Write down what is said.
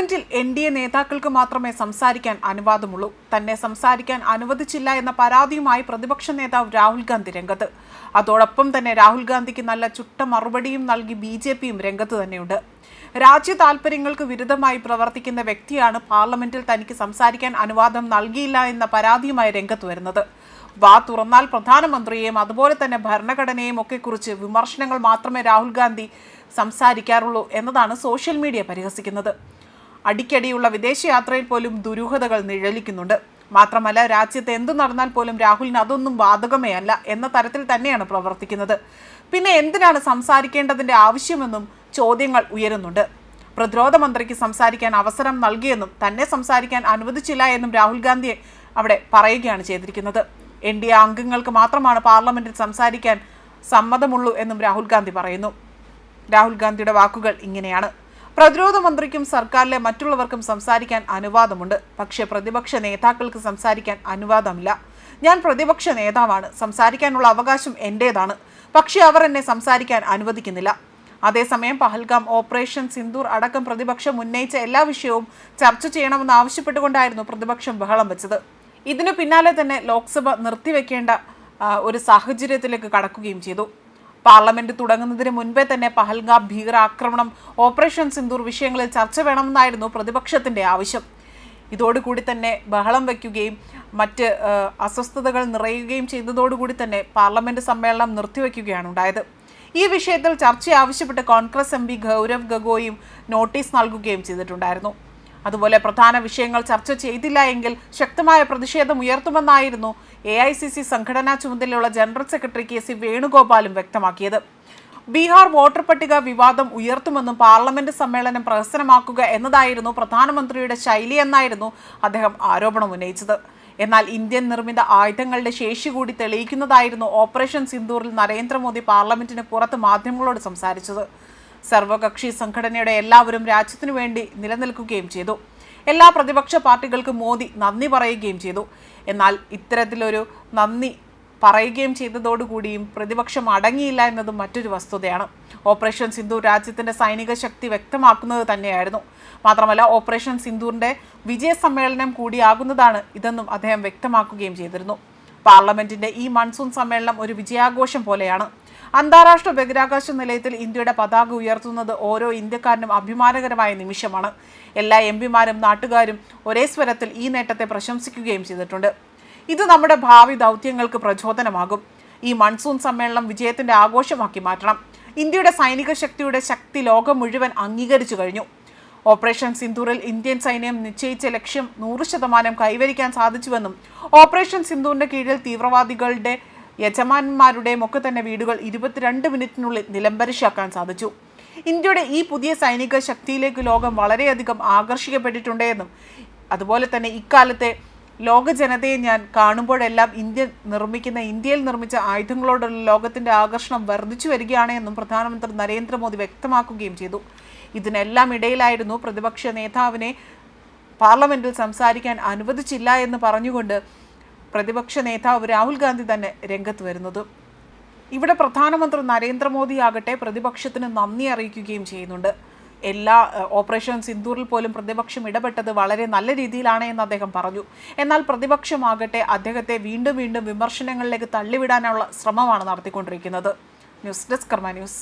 പാർലമെന്റിൽ N D A നേതാക്കൾക്ക് മാത്രമേ സംസാരിക്കാൻ അനുവാദമുള്ളൂ. തന്നെ സംസാരിക്കാൻ അനുവദിച്ചില്ല എന്ന പരാതിയുമായി പ്രതിപക്ഷ നേതാവ് രാഹുൽ ഗാന്ധി രംഗത്ത്. അതോടൊപ്പം തന്നെ രാഹുൽ ഗാന്ധിക്ക് നല്ല ചുട്ട മറുപടിയും നൽകി ബി ജെ പിയും രംഗത്ത് തന്നെയുണ്ട്. രാജ്യ താൽപര്യങ്ങൾക്ക് വിരുദ്ധമായി പ്രവർത്തിക്കുന്ന വ്യക്തിയാണ് പാർലമെന്റിൽ തനിക്ക് സംസാരിക്കാൻ അനുവാദം നൽകിയില്ല എന്ന പരാതിയുമായി രംഗത്ത് വരുന്നത്. വാ തുറന്നാൽ പ്രധാനമന്ത്രിയെയും അതുപോലെ തന്നെ ഭരണഘടനയെയും ഒക്കെ കുറിച്ച് വിമർശനങ്ങൾ മാത്രമേ രാഹുൽ ഗാന്ധി സംസാരിക്കാറുള്ളൂ എന്നതാണ് സോഷ്യൽ മീഡിയ പരിഹസിക്കുന്നത്. അടിക്കടിയുള്ള വിദേശയാത്രയിൽ പോലും ദുരൂഹതകൾ നിഴലിക്കുന്നുണ്ട്. മാത്രമല്ല രാജ്യത്ത് എന്തു നടന്നാൽ പോലും രാഹുലിന് അതൊന്നും ബാധകമേ അല്ല എന്ന തരത്തിൽ തന്നെയാണ് പ്രവർത്തിക്കുന്നത്. പിന്നെ എന്തിനാണ് സംസാരിക്കേണ്ടതിന്റെ ആവശ്യമെന്നും ചോദ്യങ്ങൾ ഉയരുന്നുണ്ട്. പ്രതിരോധ മന്ത്രിക്ക് സംസാരിക്കാൻ അവസരം നൽകിയെന്നും തന്നെ സംസാരിക്കാൻ അനുവദിച്ചില്ല എന്നും രാഹുൽ ഗാന്ധിയെ അവിടെ പറയുകയാണ് ചെയ്തിരിക്കുന്നത്. എൻ ഡി എ അംഗങ്ങൾക്ക് മാത്രമാണ് പാർലമെന്റിൽ സംസാരിക്കാൻ സമ്മതമുള്ളൂ എന്നും രാഹുൽ ഗാന്ധി പറയുന്നു. രാഹുൽ ഗാന്ധിയുടെ വാക്കുകൾ ഇങ്ങനെയാണ്. പ്രതിരോധ മന്ത്രിക്കും സർക്കാരിലെ മറ്റുള്ളവർക്കും സംസാരിക്കാൻ അനുവാദമുണ്ട്. പക്ഷേ പ്രതിപക്ഷ നേതാക്കൾക്ക് സംസാരിക്കാൻ അനുവാദമില്ല. ഞാൻ പ്രതിപക്ഷ നേതാവാണ്. സംസാരിക്കാനുള്ള അവകാശം എന്റേതാണ് പക്ഷേ അവർ എന്നെ സംസാരിക്കാൻ അനുവദിക്കുന്നില്ല. അതേസമയം പഹൽഗാം ഓപ്പറേഷൻ സിന്ദൂർ അടക്കം പ്രതിപക്ഷം ഉന്നയിച്ച എല്ലാ വിഷയവും ചർച്ച ചെയ്യണമെന്ന് ആവശ്യപ്പെട്ടുകൊണ്ടായിരുന്നു പ്രതിപക്ഷം ബഹളം വെച്ചത്. ഇതിനു പിന്നാലെ തന്നെ ലോക്സഭ നിർത്തിവെക്കേണ്ട ഒരു സാഹചര്യത്തിലേക്ക് കടക്കുകയും ചെയ്തു. പാർലമെന്റ് തുടങ്ങുന്നതിന് മുൻപേ തന്നെ പഹൽഗാം ഭീകരാക്രമണം ഓപ്പറേഷൻ സിന്ദൂർ വിഷയങ്ങളിൽ ചർച്ച വേണമെന്നായിരുന്നു പ്രതിപക്ഷത്തിന്റെ ആവശ്യം. ഇതോടുകൂടി തന്നെ ബഹളം വയ്ക്കുകയും മറ്റ് അസ്വസ്ഥതകൾ നിറയുകയും ചെയ്തതോടുകൂടി തന്നെ പാർലമെന്റ് സമ്മേളനം നിർത്തിവെക്കുകയാണ് ഉണ്ടായത്. ഈ വിഷയത്തിൽ ചർച്ച ആവശ്യപ്പെട്ട് കോൺഗ്രസ് എം പി ഗൗരവ് ഗഗോയും നോട്ടീസ് നൽകുകയും ചെയ്തിട്ടുണ്ടായിരുന്നു. അതുപോലെ പ്രധാന വിഷയങ്ങൾ ചർച്ച ചെയ്തില്ല എങ്കിൽ ശക്തമായ പ്രതിഷേധം ഉയർത്തുമെന്നായിരുന്നു എ ഐ സി സി സംഘടനാ ചുമതലയുള്ള ജനറൽ സെക്രട്ടറി കെ സി വേണുഗോപാലും വ്യക്തമാക്കിയത്. ബീഹാർ വോട്ടർ പട്ടിക വിവാദം ഉയർത്തുമെന്നും പാർലമെന്റ് സമ്മേളനം പ്രഹസനമാക്കുക എന്നതായിരുന്നു പ്രധാനമന്ത്രിയുടെ ശൈലി എന്നായിരുന്നു അദ്ദേഹം ആരോപണം ഉന്നയിച്ചത്. എന്നാൽ ഇന്ത്യൻ നിർമ്മിത ആയുധങ്ങളുടെ ശേഷി കൂടി തെളിയിക്കുന്നതായിരുന്നു ഓപ്പറേഷൻ സിന്ദൂറിൽ നരേന്ദ്രമോദി പാർലമെന്റിന് പുറത്ത് മാധ്യമങ്ങളോട് സംസാരിച്ചത്. സർവകക്ഷി സംഘടനയുടെ എല്ലാവരും രാജ്യത്തിനു വേണ്ടി നിലനിൽക്കുകയും ചെയ്തു. എല്ലാ പ്രതിപക്ഷ പാർട്ടികൾക്കും മോദി നന്ദി പറയുകയും ചെയ്തു. എന്നാൽ ഇത്തരത്തിലൊരു നന്ദി പറയുകയും ചെയ്തതോടുകൂടിയും പ്രതിപക്ഷം അടങ്ങിയില്ല എന്നതും മറ്റൊരു വസ്തുതയാണ്. ഓപ്പറേഷൻ സിന്ധു രാജ്യത്തിന്റെ സൈനിക ശക്തി വ്യക്തമാക്കുന്നത് തന്നെയായിരുന്നു. മാത്രമല്ല ഓപ്പറേഷൻ സിന്ധുവിന്റെ വിജയ സമ്മേളനം കൂടിയാകുന്നതാണ് ഇതെന്നും അദ്ദേഹം വ്യക്തമാക്കുകയും ചെയ്തിരുന്നു. പാർലമെന്റിന്റെ ഈ മൺസൂൺ സമ്മേളനം ഒരു വിജയാഘോഷം പോലെയാണ്. അന്താരാഷ്ട്ര ബഹിരാകാശ നിലയത്തിൽ ഇന്ത്യയുടെ പതാക ഉയർത്തുന്നത് ഓരോ ഇന്ത്യക്കാരനും അഭിമാനകരമായ നിമിഷമാണ്. എല്ലാ എം പിമാരും നാട്ടുകാരും ഒരേ സ്വരത്തിൽ ഈ നേട്ടത്തെ പ്രശംസിക്കുകയും ചെയ്തിട്ടുണ്ട്. ഇത് നമ്മുടെ ഭാവി ദൗത്യങ്ങൾക്ക് പ്രചോദനമാകും. ഈ മൺസൂൺ സമ്മേളനം വിജയത്തിന്റെ ആഘോഷമാക്കി മാറ്റണം. ഇന്ത്യയുടെ സൈനിക ശക്തിയുടെ ശക്തി ലോകം മുഴുവൻ അംഗീകരിച്ചു കഴിഞ്ഞു. ഓപ്പറേഷൻ സിന്ദൂറിൽ ഇന്ത്യൻ സൈന്യം നിശ്ചയിച്ച ലക്ഷ്യം നൂറ് ശതമാനം കൈവരിക്കാൻ സാധിച്ചുവെന്നും ഓപ്പറേഷൻ സിന്ദൂറിന്റെ കീഴിൽ തീവ്രവാദികളുടെ യജമാനന്മാരുടെയും ഒക്കെ തന്നെ വീടുകൾ ഇരുപത്തിരണ്ട് മിനിറ്റിനുള്ളിൽ നിലംപരിശാക്കാൻ സാധിച്ചു. ഇന്ത്യയുടെ ഈ പുതിയ സൈനിക ശക്തിയിലേക്ക് ലോകം വളരെയധികം ആകർഷിക്കപ്പെട്ടിട്ടുണ്ടെന്നും അതുപോലെ തന്നെ ഇക്കാലത്തെ ലോക ജനതയെ ഞാൻ കാണുമ്പോഴെല്ലാം ഇന്ത്യ നിർമ്മിക്കുന്ന ഇന്ത്യയിൽ നിർമ്മിച്ച ആയുധങ്ങളോടുള്ള ലോകത്തിന്റെ ആകർഷണം വർദ്ധിച്ചു വരികയാണ് എന്നും പ്രധാനമന്ത്രി നരേന്ദ്രമോദി വ്യക്തമാക്കുകയും ചെയ്തു. ഇതിനെല്ലാം ഇടയിലായിരുന്നു പ്രതിപക്ഷ നേതാവിനെ പാർലമെന്റിൽ സംസാരിക്കാൻ അനുവദിച്ചില്ല എന്ന് പറഞ്ഞുകൊണ്ട് പ്രതിപക്ഷ നേതാവ് രാഹുൽ ഗാന്ധി തന്നെ രംഗത്ത് വരുന്നത്. ഇവിടെ പ്രധാനമന്ത്രി നരേന്ദ്രമോദി ആകട്ടെ പ്രതിപക്ഷത്തിന് നന്ദി അറിയിക്കുകയും ചെയ്യുന്നുണ്ട്. എല്ലാ ഓപ്പറേഷൻ സിന്ദൂറിൽ പോലും പ്രതിപക്ഷം ഇടപെട്ടത് വളരെ നല്ല രീതിയിലാണ് എന്ന് അദ്ദേഹം പറഞ്ഞു. എന്നാൽ പ്രതിപക്ഷമാകട്ടെ അദ്ദേഹത്തെ വീണ്ടും വീണ്ടും വിമർശനങ്ങളിലേക്ക് തള്ളിവിടാനുള്ള ശ്രമമാണ് നടത്തിക്കൊണ്ടിരിക്കുന്നത്. News desk Karma news.